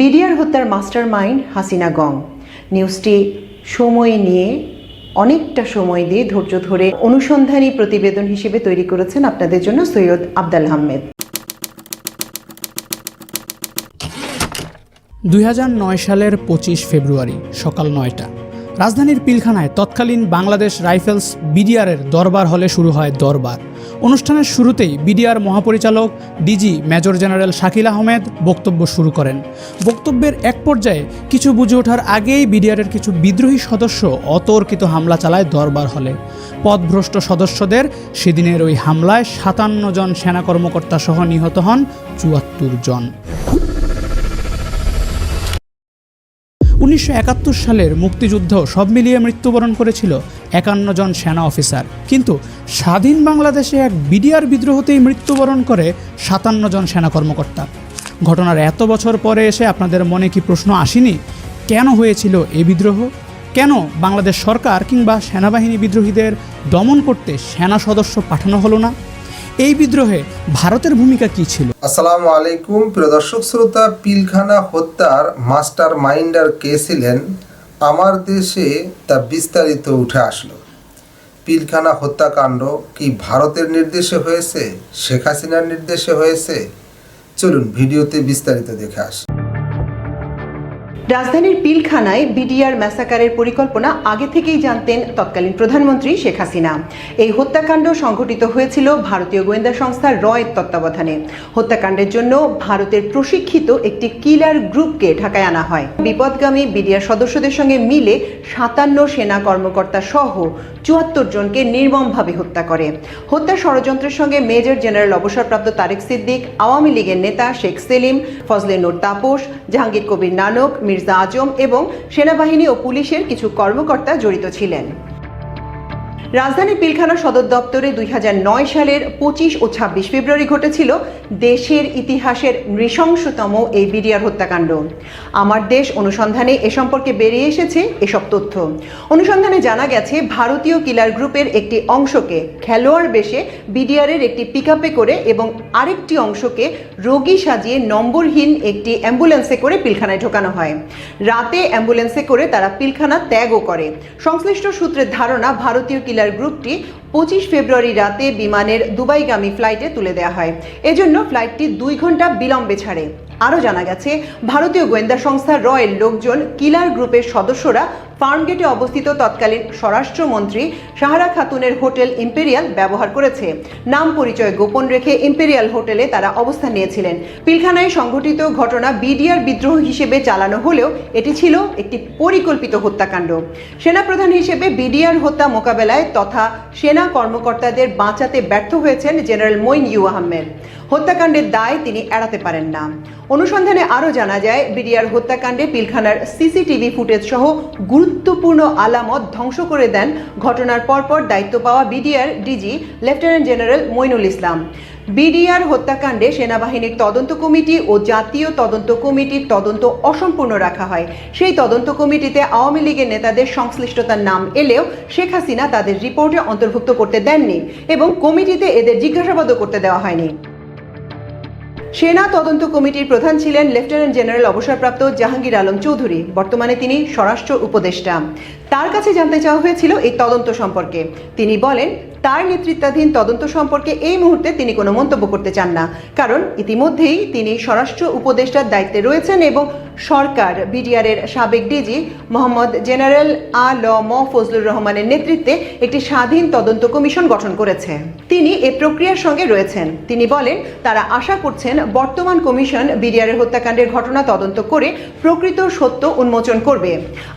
BDR হত্যার master mind Hasina গং নিউজটি সময় নিয়ে অনেকটা সময় দিয়ে ধৈর্য ধরে অনুসন্ধানী প্রতিবেদন হিসেবে তৈরি করেছেন আপনাদের জন্য সৈয়দ আবদাল আহমেদ। দুই হাজার নয় সালের পঁচিশ ফেব্রুয়ারি সকাল নয়টা। রাজধানীর পিলখানায় তৎকালীন বাংলাদেশ রাইফেলস বিডিআরের দরবার হলে শুরু হয় দরবার। অনুষ্ঠানের শুরুতেই বিডিআর মহাপরিচালক DG major general Shakil Ahmed বক্তব্য শুরু করেন। বক্তব্যের এক পর্যায়ে কিছু বুঝে ওঠার আগেই বিডিআরের কিছু বিদ্রোহী সদস্য অতর্কিত হামলা চালায় দরবার হলে। পদভ্রষ্ট সদস্যদের সেদিনের ওই হামলায় সাতান্ন জন সেনা কর্মকর্তা সহ নিহত হন চুয়াত্তর জন। উনিশশো একাত্তর সালের মুক্তিযুদ্ধ সব মিলিয়ে মৃত্যুবরণ করেছিল একান্ন জন সেনা অফিসার। কিন্তু স্বাধীন বাংলাদেশে এক বিডিআর বিদ্রোহতেই মৃত্যুবরণ করে সাতান্ন জন সেনা কর্মকর্তা। ঘটনার এত বছর পরে এসে আপনাদের মনে কি প্রশ্ন আসেনি? কেন হয়েছিল এই বিদ্রোহ? কেন বাংলাদেশ সরকার কিংবা সেনাবাহিনী বিদ্রোহীদের দমন করতে সেনা সদস্য পাঠানো হলো না? এই বিদ্রোহে ভারতের ভূমিকা কি ছিল? আসসালামু আলাইকুম। প্রিয় দর্শক, শ্রোতা, পিলখানা হত্যার মাস্টার মাইন্ডার কে ছিলেন? আমার দেশে তা বিস্তারিত উঠে আসলো। পিলখানা হত্যাকাণ্ড কি ভারতের নির্দেশে হয়েছে? শেখ হাসিনার নির্দেশে হয়েছে? চলুন ভিডিওতে বিস্তারিত দেখে আসি। রাজধানীর পিলখানায় বিডিআর ম্যাসাকারের পরিকল্পনা আগে থেকেই জানতেন তৎকালীন প্রধানমন্ত্রী শেখ হাসিনা। এই হত্যাকাণ্ড সংঘটিত হয়েছিল ভারতীয় গোয়েন্দা সংস্থা রয়ের তত্ত্বাবধানে। হত্যাকাণ্ডের জন্য ভারতের প্রশিক্ষিত একটি কিলার গ্রুপকে ঢাকায় আনা হয়। বিপদগামী বিডিআর সদস্যদের সঙ্গে মিলে সাতান্ন সেনা কর্মকর্তা সহ চুয়াত্তর জনকে নির্মমভাবে হত্যা করে। হত্যা ষড়যন্ত্রের সঙ্গে মেজর জেনারেল অবসরপ্রাপ্ত তারেক সিদ্দিক, আওয়ামী লীগের নেতা শেখ সেলিম, ফজলে নূর তাপস, জাহাঙ্গীর কবির নানক মির্জা আজম এবং সেনাবাহিনী ও পুলিশের কিছু কর্মকর্তা জড়িত ছিলেন। রাজধানী পিলখানা সদর দপ্তরে দুই হাজার নয় সালের পঁচিশ ও ছাব্বিশ ফেব্রুয়ারি ঘটেছিল দেশের ইতিহাসের নৃশংসতম এই বিডিআর হত্যাকাণ্ড। আমার দেশ অনুসন্ধানে এ সম্পর্কে বেরিয়ে এসেছে এসব তথ্য। অনুসন্ধানে জানা গেছে, ভারতীয় কিলার গ্রুপের একটি অংশকে খেলোয়াড় বেশে বিডিআরের একটি পিকআপে করে এবং আরেকটি অংশকে রোগী সাজিয়ে নম্বরহীন একটি অ্যাম্বুলেন্সে করে পিলখানায় ঢোকানো হয়। রাতে অ্যাম্বুলেন্সে করে তারা পিলখানা ত্যাগও করে। সংশ্লিষ্ট সূত্রের ধারণা, ভারতীয় কিলার গ্রুপটি পঁচিশ ফেব্রুয়ারি রাতে বিমানের দুবাইগামী ফ্লাইটে তুলে দেওয়া হয়। এজন্য ফ্লাইটটি দুই ঘণ্টা বিলম্বে ছাড়ে। আরও জানা গেছে, ভারতীয় গোয়েন্দা সংস্থা রয়ের লোকজন কিলার গ্রুপের সদস্যরা ফার্মগেটে অবস্থিত তৎকালীন স্বরাষ্ট্রমন্ত্রী সাহারা খাতুনের হোটেল ইম্পেরিয়াল ব্যবহার করেছে। নাম পরিচয় গোপন রেখে ইম্পেরিয়াল হোটেলে তারা অবস্থান নিয়েছিলেন। পিলখানায় সংঘটিত ঘটনা বিডিআর বিদ্রোহ হিসেবে চালানো হলেও এটি ছিল একটি পরিকল্পিত হত্যাকাণ্ড। সেনাপ্রধান হিসেবে বিডিআর হত্যা মোকাবেলায় তথা সেনা কর্মকর্তাদের বাঁচাতে ব্যর্থ হয়েছেন জেনারেল মইন ইউ আহমেদ। হত্যাকাণ্ডের দায় তিনি এড়াতে পারেন না। অনুসন্ধানে আরও জানা যায়, বিডিআর হত্যাকাণ্ডে পিলখানার সিসিটিভি ফুটেজ সহ গুরুত্বপূর্ণ আলামত ধ্বংস করে দেন। ঘটনার পরপর দায়িত্ব পাওয়া BDR DG lieutenant general Moinul Islam. BDR হত্যাকাণ্ডে সেনাবাহিনীর তদন্ত কমিটি ও জাতীয় তদন্ত কমিটির তদন্ত অসম্পূর্ণ রাখা হয়। সেই তদন্ত কমিটিতে আওয়ামী লীগের নেতাদের সংশ্লিষ্টতার নাম এলেও শেখ হাসিনা তাদের রিপোর্টে অন্তর্ভুক্ত করতে দেননি এবং কমিটিতে এদের জিজ্ঞাসাবাদও করতে দেওয়া হয়নি। সেনা তদন্ত কমিটির প্রধান ছিলেন লেফটেন্যান্ট জেনারেল অবসরপ্রাপ্ত জাহাঙ্গীর আলম চৌধুরী। বর্তমানে তিনি স্বরাষ্ট্র উপদেষ্টা। তার কাছে জানতে চাওয়া হয়েছিল এই তদন্ত সম্পর্কে। তিনি বলেন তার নেতৃত্বাধীন তদন্ত সম্পর্কে এই মুহূর্তে তিনি কোনো মন্তব্য করতে চান না। কারণ ইতিমধ্যেই তিনি স্বরাষ্ট্র উপদেষ্টার দায়িত্বে রয়েছেন এবং সরকার, বিডিআরের সাবেক ডিজি মোহাম্মদ জেনারেল আ ল ম ফজলুর রহমানের নেতৃত্বে একটি স্বাধীন তদন্ত কমিশন গঠন করেছে। তিনি এ প্রক্রিয়ার সঙ্গে রয়েছেন। তিনি বলেন, তারা আশা করছেন বর্তমান কমিশন বিডিআরের হত্যাকাণ্ডের ঘটনা তদন্ত করে প্রকৃত সত্য উন্মোচন করবে।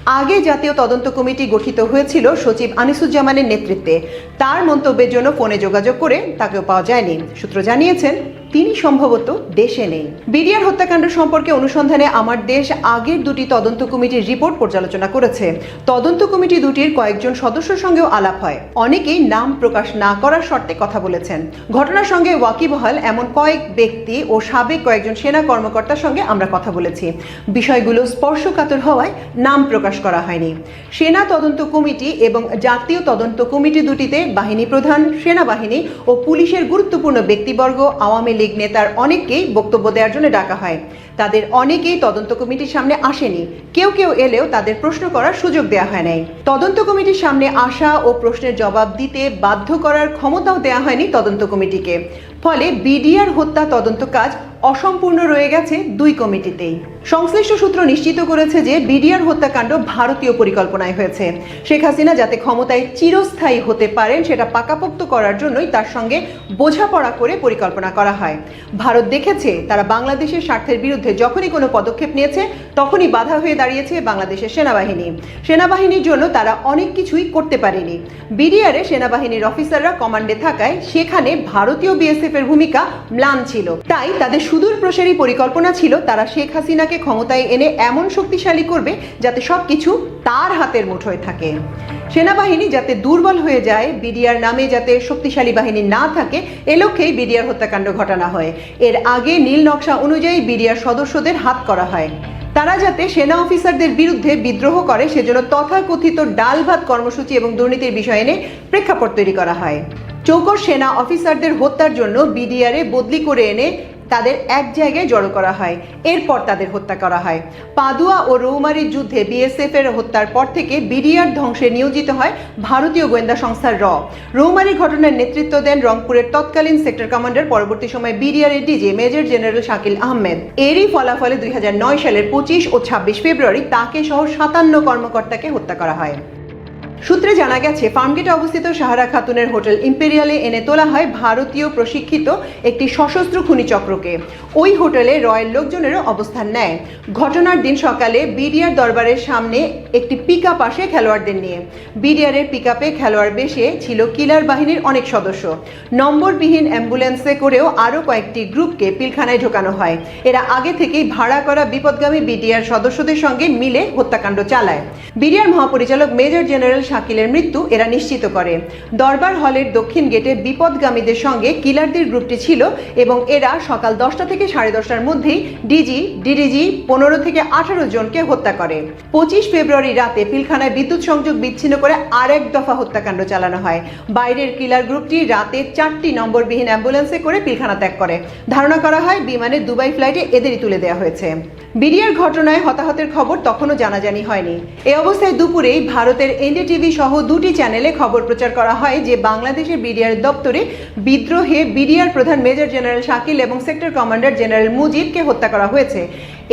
আগে জাতীয় তদন্ত কমিটি গঠিত হয়েছিল সচিব আনিসুজ্জামানের নেতৃত্বে। তার মন্তব্যের জন্য ফোনে যোগাযোগ করে তাকেও পাওয়া যায়নি। সূত্র জানিয়েছেন তিনি সম্ভবত দেশে নেই। বিডিআর হত্যাকাণ্ড সম্পর্কে অনুসন্ধানে আমার দেশ আগের দুটি তদন্ত কমিটির রিপোর্ট পর্যালোচনা করেছে। তদন্ত কমিটি দুটির কয়েকজন সদস্যের সঙ্গেও আলাপ হয়। অনেকেই নাম প্রকাশ না করার শর্তে কথা বলেছেন। ঘটনার সঙ্গে ওয়াকিবহাল এমন কয়েক ব্যক্তি ও সাবেক কয়েকজন সেনা কর্মকর্তার সঙ্গে আমরা কথা বলেছি। বিষয়গুলো স্পর্শকাতর হওয়ায় নাম প্রকাশ করা হয়নি। সেনা তদন্ত কমিটি এবং জাতীয় তদন্ত কমিটি দুটিতে বাহিনী প্রধান, সেনাবাহিনী ও পুলিশের গুরুত্বপূর্ণ ব্যক্তিবর্গ, আওয়ামী লীগ নেতার অনেককেই বক্তব্য দেওয়ার জন্য ডাকা হয়। তাদের অনেকেই তদন্ত কমিটির সামনে আসেনি। কেউ কেউ এলেও তাদের প্রশ্ন করার সুযোগ দেওয়া হয় নাই। তদন্ত কমিটির সামনে আসা ও প্রশ্নের জবাব দিতে বাধ্য করার ক্ষমতাও দেওয়া হয়নি তদন্ত কমিটিকে। ফলে বিডিআর হত্যা তদন্ত কাজ অসম্পূর্ণ রয়ে গেছে দুই কমিটিতেই। সংশ্লিষ্ট সূত্র নিশ্চিত করেছে যে বিডিআর হত্যাকাণ্ড ভারতীয় পরিকল্পনায় হয়েছে। শেখ হাসিনা যাতে ক্ষমতায় চিরস্থায়ী হতে পারেন, সেটা পাকাপোক্ত করার জন্যই তার সঙ্গে বোঝাপড়া করে পরিকল্পনা করা হয়। ভারত দেখেছে, তারা বাংলাদেশের স্বার্থের বিরুদ্ধে যখনই কোনো পদক্ষেপ নিয়েছে, তখনই বাধা হয়ে দাঁড়িয়েছে বাংলাদেশের সেনাবাহিনী। সেনাবাহিনীর জন্য তারা অনেক কিছুই করতে পারেনি। বিডিআরে সেনাবাহিনীর অফিসাররা কমান্ডে থাকায় সেখানে ভারতীয় বিএসএফ এর ভূমিকা ম্লান ছিল। তাই তাদের সুদূর প্রসারী পরিকল্পনা ছিল তারা শেখ হাসিনাকে ক্ষমতায় এনে এমন শক্তিশালী করবে যাতে সবকিছু তার হাতের মুঠোয় থাকে। সেনাবাহিনী যাতে দুর্বল হয়ে যায়, বিডিআর নামে যাতে শক্তিশালী বাহিনী না থাকে, এ লক্ষ্যেই বিডিআর হত্যাকাণ্ড ঘটানো হয়। এর আগে নীল নকশা অনুযায়ী বিডিআর সদস্যদের হাত করা হয়। তারা যাতে সেনা অফিসারদের বিরুদ্ধে বিদ্রোহ করে, সেজন্য তথাকথিত ডাল ভাত কর্মসূচি এবং দুর্নীতির বিষয় এনে প্রেক্ষাপট তৈরি করা হয়। চৌকর সেনা অফিসারদের হত্যার জন্য বিডিআরে বদলি করে এনে তাদের এক জায়গায় জড়ো করা হয়। এরপর তাদের হত্যা করা হয়। পাদুয়া ও রৌমারির যুদ্ধে বিএসএফ এর হত্যার পর থেকে বিডিআর ধ্বংসে নিয়োজিত হয় ভারতীয় গোয়েন্দা সংস্থার র। রৌমারি ঘটনার নেতৃত্ব দেন রংপুরের তৎকালীন সেক্টর কমান্ডার, পরবর্তী সময় বিডিআর এর DG major general Shakil Ahmed. এরই ফলাফলে দুই হাজার নয় সালের পঁচিশ ও ছাব্বিশ ফেব্রুয়ারি তাকে সহ সাতান্ন কর্মকর্তাকে হত্যা করা হয়। সূত্রে জানা গেছে, ফার্মগেটে অবস্থিত সাহারা খাতুনের হোটেল ইম্পেরিয়ালে এনে তোলা হয় ভারতীয় প্রশিক্ষিত একটি সশস্ত্র খুনি চক্রকে ওই হোটেলে রয়ের লোকজনেরও অবস্থান নেয়। ঘটনার দিন সকালে বিডিআর দরবারের সামনে একটি পিক আপ আসে খেলোয়াড়দের নিয়ে। বিডিআরের পিক আপে খেলোয়াড় বেশে ছিল কিলার বাহিনীর অনেক সদস্য। নম্বরবিহীন অ্যাম্বুলেন্সে করেও আরও কয়েকটি গ্রুপকে পিলখানায় ঢোকানো হয়। এরা আগে থেকেই ভাড়া করা বিপদগামী বিডিআর সদস্যদের সঙ্গে মিলে হত্যাকাণ্ড চালায়। বিডিআর মহাপরিচালক মেজর জেনারেল শাকিলের মৃত্যু এরা নিশ্চিত করে। দরবার হলের দক্ষিণ গেটে বিপদগামীদের সঙ্গে কিলারদের গ্রুপটি ছিল এবং এরা সকাল দশটা থেকে সাড়ে দশটার মধ্যেই ডিজি, ডিডিজি পনেরো থেকে আঠারো জনকে হত্যা করে। পঁচিশ ফেব্রুয়ারি রাতে পিলখানায় বিদ্যুৎ সংযোগ বিচ্ছিন্ন করে আরেক দফা হত্যাকাণ্ড চালানো হয়। বাইরের কিলার গ্রুপটি রাতে চারটি নম্বরবিহীন অ্যাম্বুলেন্সে করে পিলখানা ত্যাগ করে। ধারণা করা হয় বিমানে দুবাই ফ্লাইটে এদেরই তুলে দেওয়া হয়েছে। বিডিআর ঘটনায় হতাহতের খবর তখনও জানাজানি হয়নি। এ অবস্থায় দুপুরেই ভারতের এনডিটিভি সহ দুটি চ্যানেলে খবর প্রচার করা হয়, যে বাংলাদেশের বিডিআর দপ্তরে বিদ্রোহে বিডিআর প্রধান মেজর জেনারেল শাকিল এবং সেক্টর কমান্ডার জেনারেল মুজিবকে হত্যা করা হয়েছে।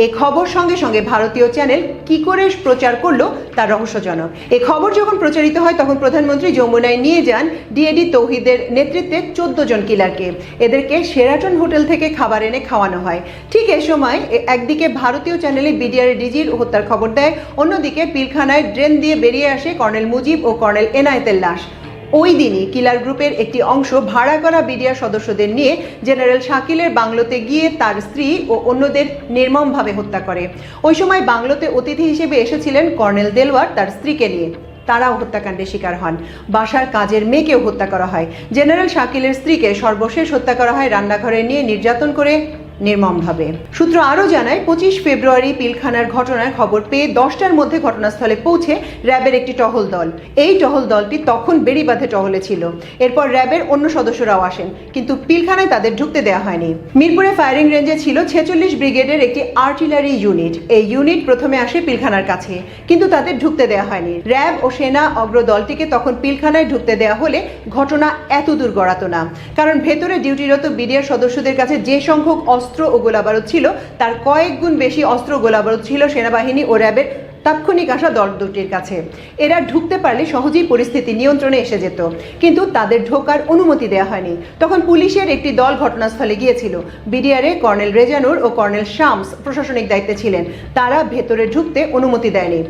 এ খবর সঙ্গে সঙ্গে ভারতীয় চ্যানেল কি করে প্রচার করল তার রহস্যজনক। এ খবর যখন প্রচারিত হয়, তখন প্রধানমন্ত্রী যমুনায় নিয়ে যান ডিএডি তৌহিদের নেতৃত্বে চোদ্দ জন কিলারকে। এদেরকে সেরাটন হোটেল থেকে খাবার এনে খাওয়ানো হয়। ঠিক এ সময় একদিকে ভারতীয় চ্যানেলে বিডিআর ডিজির হত্যার খবর দেয়, অন্যদিকে পিলখানায় ড্রেন দিয়ে বেরিয়ে আসে কর্নেল মুজিব ও কর্নেল এনায়েতের লাশ। ওই দিনই কিলার গ্রুপের একটি অংশ ভাড়া করা বিডিআর সদস্যদের নিয়ে জেনারেল শাকিলের বাংলোতে গিয়ে তার স্ত্রী ও অন্যদের নির্মমভাবে হত্যা করে। ওই সময় বাংলোতে অতিথি হিসেবে এসেছিলেন কর্নেল দেলওয়ার তার স্ত্রীকে নিয়ে। তারাও হত্যাকাণ্ডের শিকার হন। বাসার কাজের মেয়েকেও হত্যা করা হয়। জেনারেল শাকিলের স্ত্রীকে সর্বশেষ হত্যা করা হয় রান্নাঘরে নিয়ে নির্যাতন করে নির্মমভাবে। সূত্র আরও জানায়, পঁচিশ ফেব্রুয়ারি পিলখানার ঘটনার খবর পেয়ে দশটার মধ্যে ঘটনাস্থলে পৌঁছে র্যাবের একটি টহল দল। এই টহল দলটি তখন বেড়িবাঁধে টহলে ছিল। এরপর র্যাবের অন্য সদস্যরাও আসেন, কিন্তু পিলখানায় তাদের ঢুকতে দেওয়া হয়নি। মিরপুরে ফায়ারিং রেঞ্জে ছিল ছেচল্লিশ ব্রিগেডের একটি আর্টিলারি ইউনিট। এই ইউনিট প্রথমে আসে পিলখানার কাছে, কিন্তু তাদের ঢুকতে দেওয়া হয়নি। র্যাব ও সেনা অগ্র দলটিকে তখন পিলখানায় ঢুকতে দেওয়া হলে ঘটনা এত দূর গড়াতো না, কারণ ভেতরে ডিউটিরত বিডিআর সদস্যদের কাছে যে সংখ্যক অস্ত্র ও গোলাবারুদ ছিল। তার কয়েক গুণ বেশি অস্ত্র গোলাবারুদ ছিল সেনাবাহিনী ও র্যাবের তাৎক্ষণিক আসা দল দুটির কাছে। এরা ঢুকতে পারলে সহজেই পরিস্থিতি নিয়ন্ত্রণে এসে যেত। কিন্তু তাদের ঢোকার অনুমতি দেওয়া হয়নি। তখন পুলিশের একটি দল ঘটনাস্থলে গিয়েছিল। বিডিআরে কর্নেল রেজানুর ও কর্নেল শামস প্রশাসনিক দায়িত্বে ছিলেন। তারা ভেতরে ঢুকতে অনুমতি দেয়নি।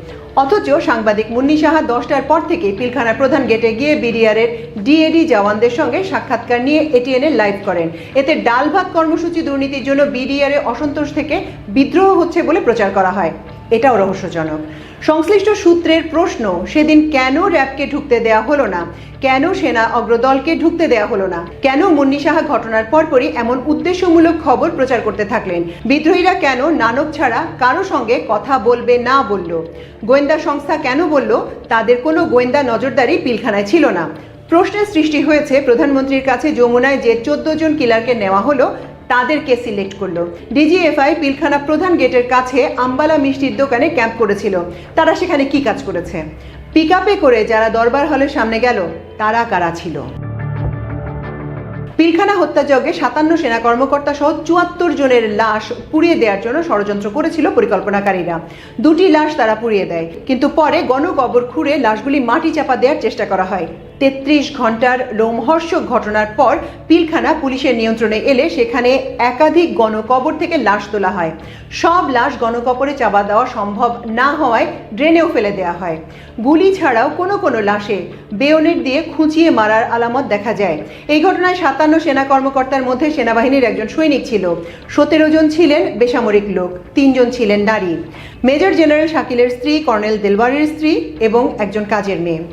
অথচ সাংবাদিক মুন্নি সাহা দশটার পর থেকে পিলখানার প্রধান গেটে গিয়ে বিডিআরের ডিএডি জওয়ানদের সঙ্গে সাক্ষাৎকার নিয়ে এটিএনএ লাইভ করেন। এতে ডাল ভাত কর্মসূচি দুর্নীতির জন্য বিডিআরে অসন্তোষ থেকে বিদ্রোহ হচ্ছে বলে প্রচার করা হয়। এটাও রহস্যজনক। সংশ্লিষ্ট সূত্রের প্রশ্ন, সেদিন কেন র্যাবকে ঢুকতে দেওয়া হলো না? কেন সেনা অগ্রদলকে ঢুকতে দেওয়া হলো না? কেন মুন্নি সাহা ঘটনার পরপরই এমন উদ্দেশ্যমূলক খবর প্রচার করতে থাকলেন? বিদ্রোহীরা কেন নানক ছাড়া কারও সঙ্গে কথা বলবে না বলল? গোয়েন্দা সংস্থা কেন বলল, তাদের কোনো গোয়েন্দা নজরদারি পিলখানায় ছিল না? প্রশ্নের সৃষ্টি হয়েছে, প্রধানমন্ত্রীর কাছে যমুনায় যে চোদ্দ জন কিলারকে নেওয়া হলো তাদেরকে সিলেক্ট করল। ডিজিএফআই পিলখানা প্রধান গেটের কাছে আম্বালা মিষ্টির দোকানে ক্যাম্প করেছিল। তারা সেখানে কি কাজ করেছে? পিক করে যারা দরবার হলের সামনে গেল, তারা কারা ছিল? পিলখানা হত্যাযজ্ঞে সাতান্ন সেনা কর্মকর্তা সহ চুয়াত্তর জনের লাশ পুড়িয়ে দেওয়ার জন্য ষড়যন্ত্র করেছিল পরিকল্পনাকারীরা। দুটি লাশ তারা পুড়িয়ে দেয়, কিন্তু পরে গণকবর খুঁড়ে লাশগুলি মাটি চাপা দেওয়ার চেষ্টা করা হয়। তেত্রিশ ঘণ্টার লোমহর্ষক ঘটনার পর পিলখানা পুলিশের নিয়ন্ত্রণে এলে সেখানে একাধিক গণকবর থেকে লাশ তোলা হয়। সব লাশ গণকবরে চাপা দেওয়া সম্ভব না হওয়ায় ড্রেনেও ফেলে দেওয়া হয়। গুলি ছাড়াও কোনো কোনো লাশে বেয়নেট দিয়ে খুঁচিয়ে মারার আলামত দেখা যায়। এই ঘটনায় সাতান্ন সেনা কর্মকর্তার মধ্যে সেনাবাহিনীর একজন সৈনিক ছিল। সতেরো জন ছিলেন বেসামরিক লোক তিনজন ছিলেন নারী। মেজর জেনারেল শাকিলের স্ত্রী, কর্নেল দেলবারের স্ত্রী এবং একজন কাজের মেয়ে।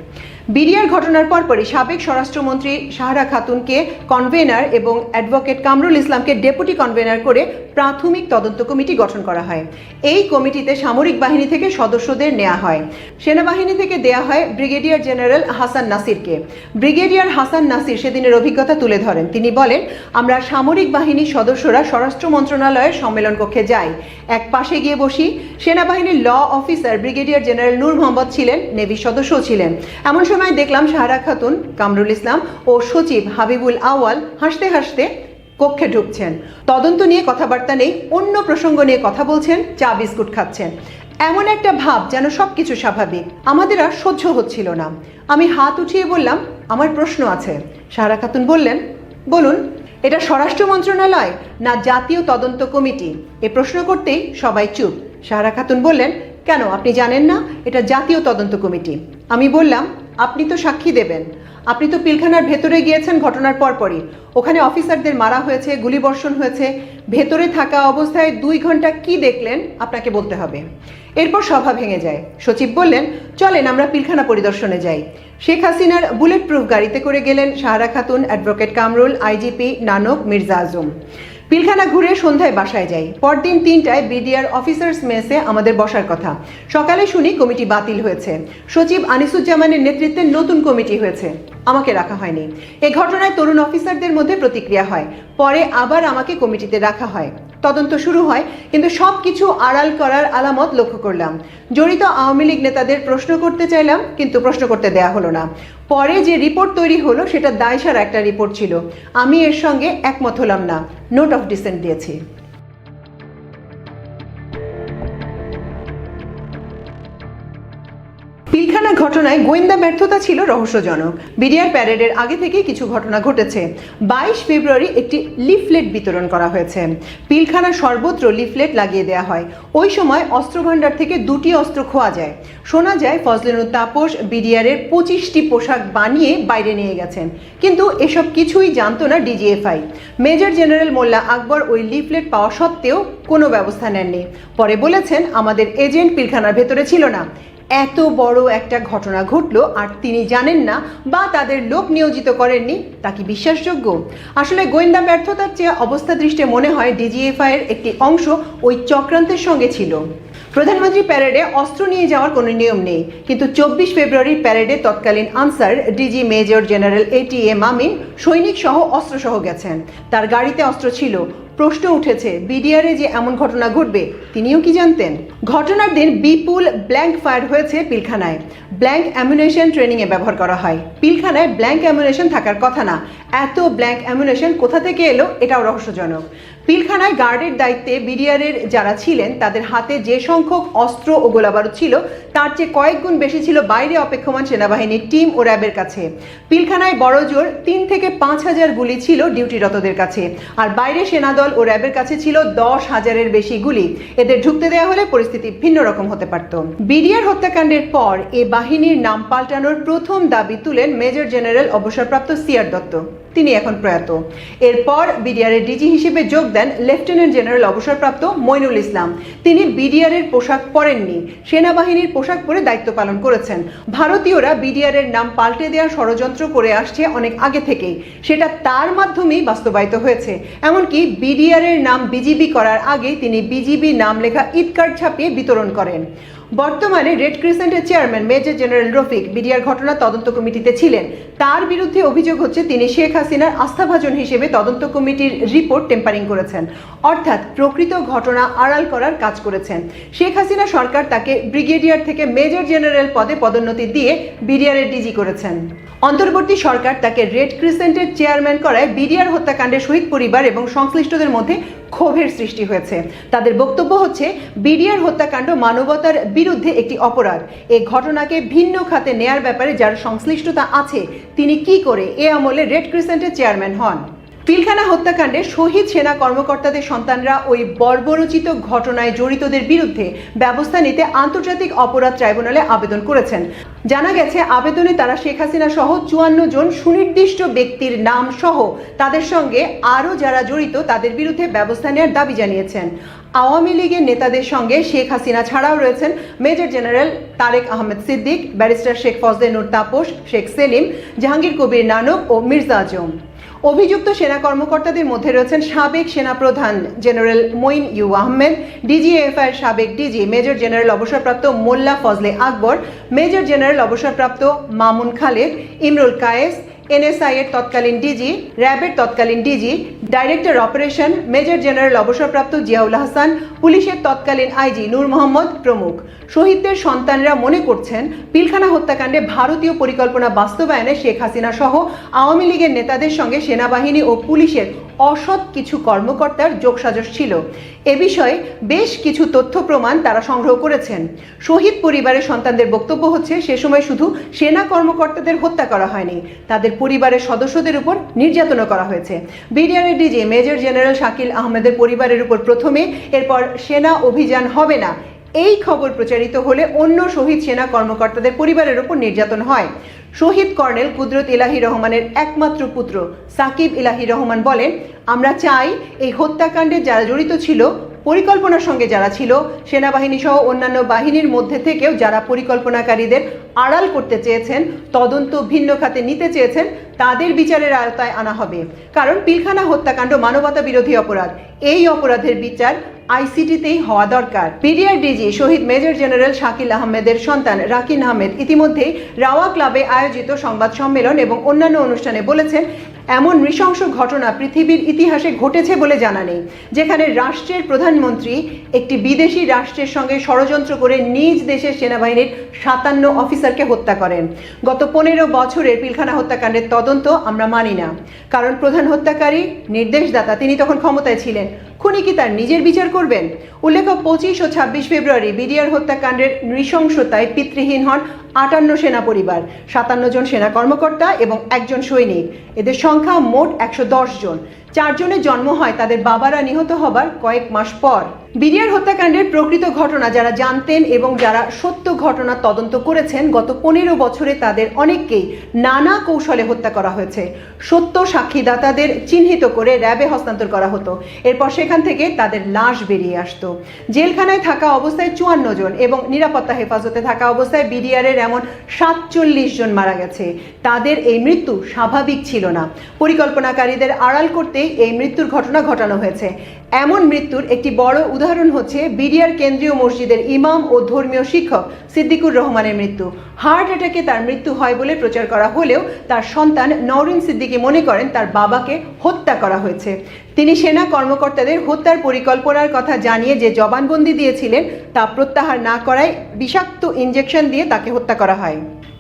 বিডিআর ঘটনার পরপরই সাবেক স্বরাষ্ট্রমন্ত্রী সাহারা খাতুনকে কনভেনার এবং অ্যাডভোকেট কামরুল ইসলামকে ডেপুটি কনভেনার করে প্রাথমিক তদন্ত কমিটি গঠন করা হয়। এই কমিটিতে সামরিক বাহিনী থেকে সদস্যদের নেওয়া হয়। সেনাবাহিনী থেকে দেয়া হয় ব্রিগেডিয়ার জেনারেল হাসান নাসিরকে। ব্রিগেডিয়ার হাসান নাসির সেদিনের অভিজ্ঞতা তুলে ধরেন। তিনি বলেন, আমরা সামরিক বাহিনীর সদস্যরা স্বরাষ্ট্র মন্ত্রণালয়ের সম্মেলন কক্ষে যাই। এক পাশে গিয়ে বসি। সেনাবাহিনীর law officer brigadier general Noor Mohammad ছিলেন নেভি সদস্যও ছিলেন। এমন সময় দেখলাম সাহারা খাতুন, কামরুল ইসলাম ও সচিব হাবিবুল আওয়াল হাসতে হাসতে কক্ষে ঢুকছেন। তদন্ত নিয়ে কথাবার্তা নেই, অন্য প্রসঙ্গ নিয়ে কথা বলছেন, চা বিস্কুট খাচ্ছেন। এমন একটা ভাব যেন সবকিছু স্বাভাবিক, আমাদের আর সহ্য হচ্ছিল না। আমি হাত উঠিয়ে বললাম, আমার প্রশ্ন আছে। সাহারা খাতুন বললেন, বলুন, এটা স্বরাষ্ট্র মন্ত্রণালয় না জাতীয় তদন্ত কমিটি? এ প্রশ্ন করতেই সবাই চুপ। সাহারা খাতুন বললেন, কেন, আপনি জানেন না, এটা জাতীয় তদন্ত কমিটি। আমি বললাম আপনি তো সাক্ষী দেবেন। আপনি তো পিলখানার ভেতরে গিয়েছেন ঘটনার পরপরই। ওখানে অফিসারদের মারা হয়েছে, গুলিবর্ষণ হয়েছে। ভেতরে থাকা অবস্থায় দুই ঘণ্টা কি দেখলেন, আপনাকে বলতে হবে। এরপর সভা ভেঙে যায়। সচিব বললেন, চলেন, আমরা পিলখানা পরিদর্শনে যাই। শেখ হাসিনার বুলেট প্রুফ গাড়িতে করে গেলেন সাহারা খাতুন, অ্যাডভোকেট কামরুল, আইজিপি নানক, মির্জা আজম। পিলখানা ঘুরে সন্ধ্যায় বাসায় যাই। পরদিন তিনটায় বিডিআর অফিসার্স মেসে আমাদের বসার কথা। সকালে শুনি কমিটি বাতিল হয়েছে। সচিব আনিসুজ্জামানের নেতৃত্বে নতুন কমিটি হয়েছে। আমাকে রাখা হয়নি। এ ঘটনায় তরুণ অফিসারদের মধ্যে প্রতিক্রিয়া হয়। পরে আবার আমাকে কমিটিতে রাখা হয়। তদন্ত শুরু হয়, কিন্তু সব কিছু আড়াল করার আলামত লক্ষ্য করলাম। জড়িত আওয়ামী লীগ নেতাদের প্রশ্ন করতে চাইলাম, কিন্তু প্রশ্ন করতে দেয়া হলো না। পরে যে রিপোর্ট তৈরি হলো, সেটা দায়সার একটা রিপোর্ট ছিল। আমি এর সঙ্গে একমত হলাম না। নোট অফ ডিসেন্ট দিয়েছি। পিলখানা ঘটনায় গোয়েন্দা ব্যর্থতা ছিল রহস্যজনক। বিডিআর প্যারেডের আগে থেকে কিছু ঘটনা ঘটেছে। বাইশ ফেব্রুয়ারি একটি লিফলেট বিতরণ করা হয়েছে। পিলখানা সর্বত্র লিফলেট লাগিয়ে দেওয়া হয়। ওই সময় অস্ত্রভাণ্ডার থেকে দুটি অস্ত্র খোয়া যায়। শোনা যায়, ফজলেনুর তাপস বিডিআরের পঁচিশটি পোশাক বানিয়ে বাইরে নিয়ে গেছেন। কিন্তু এসব কিছুই জানতো না DGFI. Major general Molla Akbar ওই লিফলেট পাওয়া সত্ত্বেও কোনো ব্যবস্থা নেননি। পরে বলেছেন, আমাদের এজেন্ট পিলখানার ভেতরে ছিল না। এত বড় একটা ঘটনা ঘটলো আর তিনি জানেন না বা তাদের লোক নিয়োজিত করেননি, তা কি বিশ্বাসযোগ্য? আসলে গোয়েন্দা ব্যর্থতার চেয়ে অবস্থা দৃষ্টে মনে হয় ডিজিএফআই এর একটি অংশ ওই চক্রান্তের সঙ্গে ছিল। প্রধানমন্ত্রী প্যারেডে অস্ত্র নিয়ে যাওয়ার কোনো নিয়ম নেই। কিন্তু চব্বিশ ফেব্রুয়ারির প্যারেডে তৎকালীন Ansar DG major general ATM Amin সৈনিক সহ অস্ত্র সহ গেছেন। তার গাড়িতে অস্ত্র ছিল। প্রশ্ন উঠেছে, বিডিআরে যে এমন ঘটনা ঘটবে, তিনিও কি জানতেন? ঘটনার দিন বিপুল ব্ল্যাঙ্ক ফায়ার হয়েছে পিলখানায়। ব্ল্যাঙ্ক অ্যামুনেশন ট্রেনিংয়ে ব্যবহার করা হয়। পিলখানায় ব্ল্যাঙ্ক অ্যামুনেশন থাকার কথা না। এত ব্ল্যাঙ্ক অ্যামুনেশন কোথা থেকে এলো এটাও রহস্যজনক। পিলখানায় গার্ডের দায়িত্বে বিডিআরের যারা ছিলেন, তাদের হাতে যে সংখ্যক অস্ত্র ও গোলাবারুদ ছিল, তার চেয়ে কয়েক গুণ বেশি ছিল বাইরে অপেক্ষমান সেনাবাহিনীর টিম ও র্যাবের কাছে। পিলখানায় বড় জোর তিন থেকে পাঁচ হাজার গুলি ছিল ডিউটিরতদের কাছে, আর বাইরে সেনাদল ও র্যাবের কাছে ছিল দশ হাজারের বেশি গুলি। এদের ঢুকতে দেওয়া হলে পরিস্থিতি ভিন্ন রকম হতে পারত। বিডিআর হত্যাকাণ্ডের পর এ বাহিনীর নাম পাল্টানোর প্রথম দাবি তুলেন মেজর জেনারেল অবসরপ্রাপ্ত সিআর দত্ত। তিনি এখন প্রয়াত। এরপর বিডিআরের ডিজি হিসেবে যোগ দেন লেফটেন্যান্ট জেনারেল অবসরপ্রাপ্ত মইনুল ইসলাম। তিনি বিডিআরের পোশাক পরেননি, সেনাবাহিনীর পোশাক পরে দায়িত্ব পালন করেছেন। ভারতীয়রা বিডিআরের নাম পাল্টে দেওয়ার ষড়যন্ত্র করে আসছে অনেক আগে থেকেই। সেটা তার মাধ্যমেই বাস্তবায়িত হয়েছে। এমনকি বিডিআরের নাম বিজিবি করার আগে তিনি বিজিবি নাম লেখা ঈদ কার্ড ছাপিয়ে বিতরণ করেন। বর্তমানে red ক্রিসেন্টের chairman major general Rafiq BDR ঘটনা তদন্ত কমিটিতে ছিলেন। তার বিরুদ্ধে অভিযোগ হচ্ছে তিনি শেখ হাসিনার আস্থাভাজন হিসেবে তদন্ত কমিটির রিপোর্ট টেম্পারিং করেছেন। অর্থাৎ প্রকৃত ঘটনা আড়াল করার কাজ করেছেন। শেখ হাসিনা সরকার তাকে ব্রিগেডিয়ার থেকে মেজর জেনারেল পদে পদোন্নতি দিয়ে বিডিআরের ডিজি করেছেন। অন্তর্বর্তী সরকার তাকে রেড ক্রিসেন্টের চেয়ারম্যান করায় বিডিআর হত্যাকাণ্ডের শহীদ পরিবার এবং সংশ্লিষ্টদের মধ্যে ক্ষোভের সৃষ্টি হয়েছে। তাদের বক্তব্য হচ্ছে, বিডিআর হত্যাকাণ্ড মানবতার বিরুদ্ধে একটি অপরাধ। এ ঘটনাকে ভিন্ন খাতে নেয়ার ব্যাপারে যার সংশ্লিষ্টতা আছে, তিনি কি করে এ আমলে রেড ক্রিসেন্টের চেয়ারম্যান হন? পিলখানা হত্যাকাণ্ডে শহীদ সেনা কর্মকর্তাদের সন্তানরা ওই বর্বরচিত ঘটনায় জড়িতদের বিরুদ্ধে ব্যবস্থা নিতে আন্তর্জাতিক অপরাধ ট্রাইব্যুনালে আবেদন করেছেন। জানা গেছে, আবেদনে তারা শেখ হাসিনা সহ চুয়ান্ন জন সুনির্দিষ্ট ব্যক্তির নাম সহ তাদের সঙ্গে আরও যারা জড়িত তাদের বিরুদ্ধে ব্যবস্থা নেওয়ার দাবি জানিয়েছেন। আওয়ামী লীগের নেতাদের সঙ্গে শেখ হাসিনা ছাড়াও রয়েছেন major general Tarek Ahmed Siddique, barrister Sheikh Fazle Noor Taposh, Sheikh Selim, Jahangir Kabir Nanak ও মির্জা আজম। অভিযুক্ত সেনা কর্মকর্তাদের মধ্যে রয়েছেন সাবেক সেনাপ্রধান general Moeen U Ahmed, DGFI এর সাবেক ডিজি মেজর জেনারেল অবসরপ্রাপ্ত মোল্লা ফজলে আকবর, মেজর জেনারেল অবসরপ্রাপ্ত মামুন খালেদ, ইমরুল কায়েস এনএসআই এর তৎকালীন ডিজি র্যাবের তৎকালীন DG director operation major general অবসরপ্রাপ্ত জিয়াউল হাসান, পুলিশের তৎকালীন আইজি নূর মোহাম্মদ প্রমুখ। শহীদদের সন্তানরা মনে করছেন, পিলখানা হত্যাকাণ্ডে ভারতীয় পরিকল্পনা বাস্তবায়নে শেখ হাসিনা সহ আওয়ামী লীগের নেতাদের সঙ্গে সেনাবাহিনী ও পুলিশের অসৎ কিছু কর্মকর্তার যোগসাজশ ছিল। এ বিষয়ে বেশ কিছু তথ্য প্রমাণ তারা সংগ্রহ করেছেন। শহীদ পরিবারের সন্তানদের বক্তব্য হচ্ছে, সে সময় শুধু সেনা কর্মকর্তাদের হত্যা করা হয়নি, তাদের পরিবারের সদস্যদের উপর নির্যাতনও করা হয়েছে। বিডিআরের ডিজি মেজর জেনারেল শাকিল আহমেদের পরিবারের উপর প্রথমে, এরপর সেনা অভিযান হবে না এই খবর প্রচারিত হলে অন্য শহীদ সেনা কর্মকর্তাদের পরিবারের উপর নির্যাতন হয়। শহীদ কর্নেল কুদরত ইলাহি রহমানের একমাত্র পুত্র সাকিব ইলাহি রহমান বলেন, আমরা চাই এই হত্যাকাণ্ডে যারা জড়িত ছিল, পরিকল্পনার সঙ্গে যারা ছিল সেনাবাহিনী সহ অন্যান্য বাহিনীর মধ্যে থেকেও যারা পরিকল্পনাকারীদের আড়াল করতে চেয়েছেন, তদন্ত ভিন্ন খাতে নিতে চেয়েছেন, তাদের বিচারের আওতায় আনা হবে। কারণ পিলখানা হত্যাকাণ্ড মানবতা বিরোধী অপরাধ। এই অপরাধের বিচার আইসিটিতেই হওয়া দরকার। পিডিআর ডিজি শহীদ মেজর জেনারেল শাকিল আহমেদের সন্তান রাকিন আহমেদ ইতিমধ্যেই রাওয়া ক্লাবে আয়োজিত সংবাদ সম্মেলন এবং অন্যান্য অনুষ্ঠানে বলেছেন, এমন নৃশংস ঘটনা পৃথিবীর ইতিহাসে ঘটেছে বলে জানা নেই। যেখানে রাষ্ট্রের প্রধানমন্ত্রী একটি বিদেশি রাষ্ট্রের সঙ্গে ষড়যন্ত্র করে নিজ দেশের সেনাবাহিনীর সাতান্ন অফিসারকে হত্যা করেন। গত পনেরো বছরের পিলখানা হত্যাকাণ্ডের তদন্ত আমরা মানি না। কারণ প্রধান হত্যাকারী, নির্দেশদাতা, তিনি তখন ক্ষমতায় ছিলেন। খুনি কি তার নিজের বিচার করবেন? উল্লেখ্য, পঁচিশ ও ছাব্বিশ ফেব্রুয়ারি বিডিআর হত্যাকাণ্ডের নৃশংসতায় পিতৃহীন হন আটান্ন সেনা পরিবার, সাতান্ন জন সেনা কর্মকর্তা এবং একজন সৈনিক। এদের সংখ্যা মোট একশো দশ জন। চারজনের জন্ম হয় তাদের বাবারা নিহত হবার কয়েক মাস পর। বিডিআর হত্যাকাণ্ডের প্রকৃত ঘটনা যারা জানতেন এবং যারা সত্য ঘটনা তদন্ত করেছেন, গত পনেরো বছরে তাদের অনেককেই নানা কৌশলে হত্যা করা হয়েছে। সত্য সাক্ষীদাতাদের চিহ্নিত করে র্যাবে হস্তান্তর করা হতো। এরপর সেখান থেকে তাদের লাশ বেরিয়ে আসতো। জেলখানায় থাকা অবস্থায় চুয়ান্ন জন এবং নিরাপত্তা হেফাজতে থাকা অবস্থায় বিডিআরের এমন সাতচল্লিশ জন মারা গেছে। তাদের এই মৃত্যু স্বাভাবিক ছিল না। পরিকল্পনাকারীদের আড়াল করতেই এই মৃত্যুর ঘটনা ঘটানো হয়েছে। এমন মৃত্যুর একটি বড় উদাহরণ হচ্ছে বিডিআর কেন্দ্রীয় মসজিদের ইমাম ও ধর্মীয় শিক্ষক সিদ্দিকুর রহমানের মৃত্যু। হার্ট অ্যাটাকে তার মৃত্যু হয় বলে প্রচার করা হলেও তার সন্তান নওরিন সিদ্দিকী মনে করেন তার বাবাকে হত্যা করা হয়েছে। তিনি সেনা কর্মকর্তাদের হত্যার পরিকল্পনার কথা জানিয়ে যে জবানবন্দি দিয়েছিলেন তা প্রত্যাহার না করায় বিষাক্ত ইঞ্জেকশন দিয়ে তাকে হত্যা করা হয়।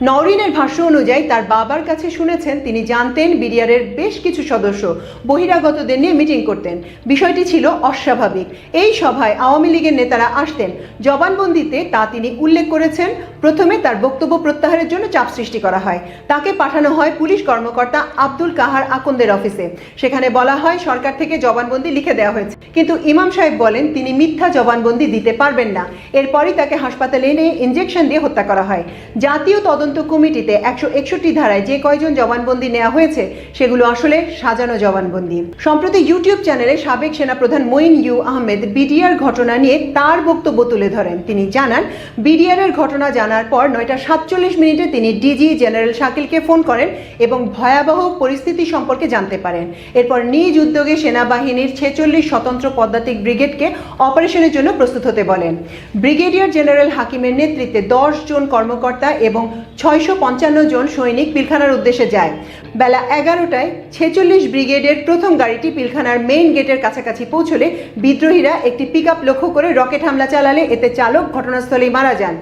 নওরিনের ভাষ্য অনুযায়ী তার বাবার কাছে শুনেছেন, তিনি জানতেন বিডিআরের বেশ কিছু সদস্য বহিরাগতদের নিয়ে মিটিং করতেন। বিষয়টি ছিল অস্বাভাবিক। এই সভায় আওয়ামী লীগের নেতারা আসতেন। জবানবন্দিতে তা তিনি উল্লেখ করেছেন, প্রথমে তার বক্তব্য প্রত্যাহারের জন্য চাপ সৃষ্টি করা হয়। তাকে পাঠানো হয় পুলিশ কর্মকর্তা আব্দুল কাহার আকন্দের অফিসে। সেখানে বলা হয়, সরকার থেকে জবানবন্দি লিখে দেওয়া হয়েছে। কিন্তু ইমাম সাহেব বলেন, তিনি মিথ্যা জবানবন্দি দিতে পারবেন না। এরপরই তাকে হাসপাতালে এনে ইঞ্জেকশন দিয়ে হত্যা করা হয়। জাতীয় তদন্ত তদন্ত কমিটিতে একশো একষট্টি ধারায় যে কয়জন জবানবন্দি নেওয়া হয়েছে, সেগুলো আসলে সাজানো জবানবন্দি। সম্প্রতি ইউটিউব চ্যানেলে সাবেক সেনাপ্রধান মঈন ইউ আহমেদ বিডিআর ঘটনা নিয়ে তার বক্তব্য তুলে ধরেন। তিনি জানান বিডিআর এর ঘটনা জানার পর নয়টা সাতচল্লিশ মিনিটে তিনি ডিজি জেনারেল শাকিলকে ফোন করেন এবং ভয়াবহ পরিস্থিতি সম্পর্কে জানতে পারেন। এরপর নিজ উদ্যোগে সেনাবাহিনীর ছেচল্লিশ স্বতন্ত্র পদাতিক ব্রিগেডকে অপারেশনের জন্য প্রস্তুত হতে বলেন। ব্রিগেডিয়ার জেনারেল হাকিমের নেতৃত্বে দশ জন কর্মকর্তা এবং ছয়শো পঞ্চান্ন জন সৈনিক পিলখানার উদ্দেশ্যে যায়। বেলা এগারোটায় ছেচল্লিশ ব্রিগেডের প্রথম গাড়িটি পিলখানার মেইন গেটের কাছাকাছি পৌঁছলে বিদ্রোহীরা একটি পিক লক্ষ্য করে রকেট হামলা চালালে এতে চালক ঘটনাস্থলেই মারা যান।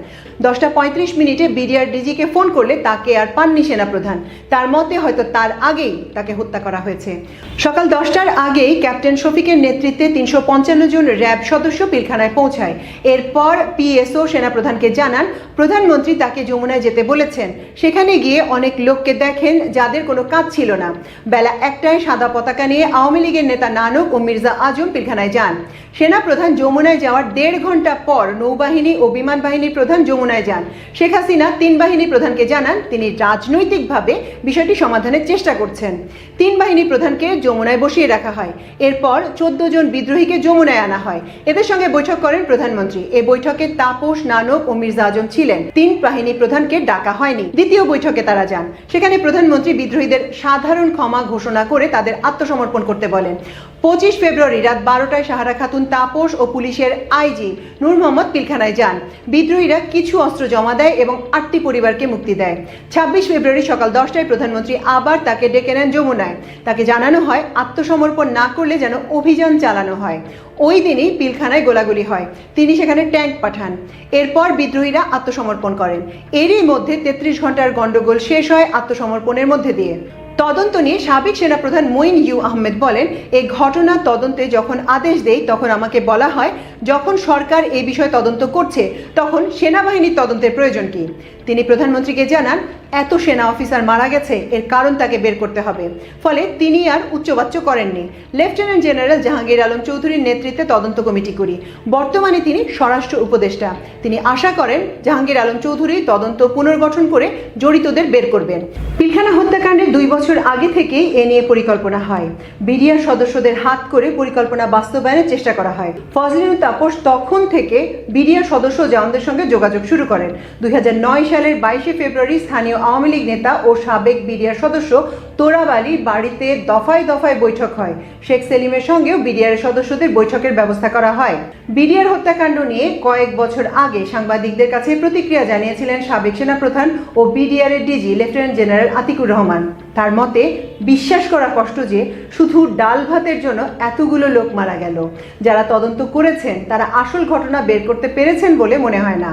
দশটা পঁয়ত্রিশ মিনিটে বিডিআর ডিজিকে ফোন করলে তাকে আর পাননি সেনাপ্রধান। তার মতে হয়তো তার আগেই তাকে হত্যা করা হয়েছে। সকাল দশটার আগেই ক্যাপ্টেন শফিকের নেতৃত্বে তিনশো পঞ্চান্ন জন র্যাব সদস্য পিলখানায় পৌঁছায়। এরপর পিএসও সেনাপ্রধানকে জানান, প্রধানমন্ত্রী তাকে যমুনায় যেতে বলেছেন। সেখানে গিয়ে অনেক লোককে দেখেন যাদের কোনো কাজ ছিল না। বেলা একটায় সাদা পতাকা নিয়ে আওয়ামী লীগের নেতা নানক ও মির্জা আজম পিলখানায় যান। সেনাপ্রধান যমুনায় যাওয়ার দেড় ঘণ্টা পর নৌবাহিনী ও বিমান বাহিনীর প্রধান যমুনায় যান। শেখ হাসিনা তিন বাহিনী প্রধানকে জানান, তিনি রাজনৈতিকভাবে বিষয়টি সমাধানের চেষ্টা করছেন। তিন বাহিনী প্রধানকে যমুনায় বসিয়ে রাখা হয়। এরপর চোদ্দ জন বিদ্রোহীকে যমুনায় আনা হয়। এদের সঙ্গে বৈঠক করেন প্রধানমন্ত্রী। এ বৈঠকে তাপস, নানক ও মির্জা আজম ছিলেন। তিন বাহিনী প্রধানকে ডাকা হয়নি। দ্বিতীয় বৈঠকে তারা যান। সেখানে প্রধানমন্ত্রী বিদ্রোহীদের সাধারণ ক্ষমা ঘোষণা করে তাদের আত্মসমর্পণ করতে বলেন। পঁচিশ ফেব্রুয়ারি রাত বারোটায় সাহারা খাতুন তাপস ও পুলিশের আইজি নূর মোহাম্মদ পিলখানায় যান। বিদ্রোহীরা কিছু অস্ত্র জমা দেয় এবং আটটি পরিবারকে মুক্তি দেয়। ছাব্বিশ ফেব্রুয়ারি সকাল দশটায় প্রধানমন্ত্রী আবার তাকে ডেকে নেন যমুনায়। তাকে জানানো হয়, আত্মসমর্পণ না করলে যেন অভিযান চালানো হয়। ওই দিনই পিলখানায় গোলাগুলি হয়। তিনি সেখানে ট্যাঙ্ক পাঠান। এরপর বিদ্রোহীরা আত্মসমর্পণ করেন। এরই মধ্যে তেত্রিশ ঘণ্টার গন্ডগোল শেষ হয় আত্মসমর্পণের মধ্যে দিয়ে। তদন্ত নিয়ে সাবেক সেনাপ্রধান মঈন ইউ আহমেদ বলেন এই ঘটনা তদন্তে যখন আদেশ দেই, তখন আমাকে বলা হয়, যখন সরকার এই বিষয়ে তদন্ত করছে, তখন সেনাবাহিনীর তদন্তের প্রয়োজন কি? তিনি প্রধানমন্ত্রীকে জানান এত সেনা অফিসার মারা গেছে, এর কারণ তাকে বের করতে হবে। ফলে তিনি আর উচ্চবাচ্য করেননি। লেফটেন্যান্ট জেনারেল জাহাঙ্গীর আলম চৌধুরীর নেতৃত্বে তদন্ত কমিটি করি। বর্তমানে তিনি স্বরাষ্ট্র উপদেষ্টা। তিনি আশা করেন জাহাঙ্গীর আলম চৌধুরী তদন্ত পুনর্গঠন করে জড়িতদের বের করবেন। পিলখানা হত্যাকাণ্ডের দুই বছর আগে থেকেই এ নিয়ে পরিকল্পনা হয়। বিডিআর সদস্যদের হাত করে পরিকল্পনা বাস্তবায়নের চেষ্টা করা হয়। ফজলিন তাপস তখন থেকে বিডিআর সদস্য জওয়ানদের সঙ্গে যোগাযোগ শুরু করেন। দুই হাজার নয় সালের বাইশে ফেব্রুয়ারি স্থানীয় আওয়ামী লীগ নেতা ও সাবেক বিডিআর সদস্য তোরাব আলীর বাড়িতে দফায় দফায় বৈঠক হয়। শেখ সেলিমের সঙ্গেও বিডিআর সদস্যদের বৈঠকের ব্যবস্থা করা হয়। বিডিআর হত্যাকাণ্ড নিয়ে কয়েক বছর আগে সাংবাদিকদের কাছে প্রতিক্রিয়া জানিয়েছিলেন সাবেক সেনাপ্রধান ও বিডিআর এর DG lieutenant general Atiqur Rahman. তার মতে, বিশ্বাস করা কষ্ট যে শুধু ডাল ভাতের জন্য এতগুলো লোক মারা গেল। যারা তদন্ত করেছেন, তারা আসল ঘটনা বের করতে পেরেছেন বলে মনে হয় না।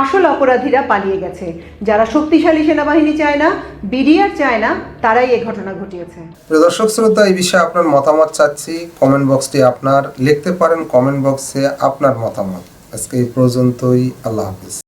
আসল অপরাধীরা পালিয়ে গেছে। যারা শক্তিশালী সেনাবাহিনী চায় না, বিডিআর চায় না, তারাই এ ঘটনা ঘটিয়েছে। দর্শক, শ্রোতা, এই বিষয়ে আপনার মতামত চাচ্ছি। কমেন্ট বক্সটি আপনার, লিখতে পারেন কমেন্ট বক্সে আপনার মতামত। আজকে এই পর্যন্তই, আল্লাহ হাফিজ।